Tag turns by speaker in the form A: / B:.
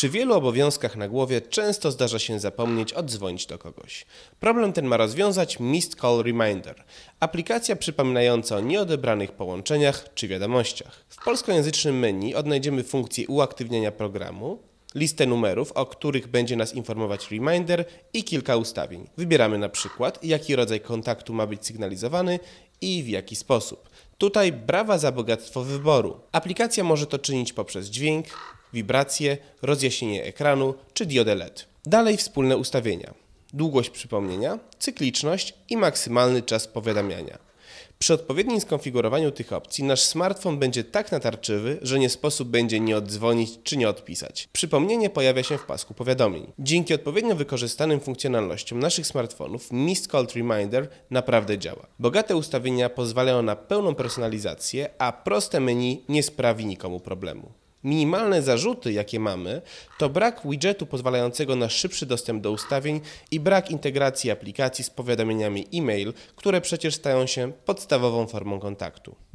A: Przy wielu obowiązkach na głowie często zdarza się zapomnieć oddzwonić do kogoś. Problem ten ma rozwiązać Missed Call Reminder, aplikacja przypominająca o nieodebranych połączeniach czy wiadomościach. W polskojęzycznym menu odnajdziemy funkcję uaktywnienia programu, listę numerów, o których będzie nas informować reminder i kilka ustawień. Wybieramy na przykład, jaki rodzaj kontaktu ma być sygnalizowany i w jaki sposób. Tutaj brawa za bogactwo wyboru. Aplikacja może to czynić poprzez dźwięk, wibracje, rozjaśnienie ekranu czy diodę LED. Dalej wspólne ustawienia. Długość przypomnienia, cykliczność i maksymalny czas powiadamiania. Przy odpowiednim skonfigurowaniu tych opcji nasz smartfon będzie tak natarczywy, że nie sposób będzie nie oddzwonić czy nie odpisać. Przypomnienie pojawia się w pasku powiadomień. Dzięki odpowiednio wykorzystanym funkcjonalnościom naszych smartfonów Missed Call Reminder naprawdę działa. Bogate ustawienia pozwalają na pełną personalizację, a proste menu nie sprawi nikomu problemu. Minimalne zarzuty, jakie mamy, to brak widgetu pozwalającego na szybszy dostęp do ustawień i brak integracji aplikacji z powiadomieniami e-mail, które przecież stają się podstawową formą kontaktu.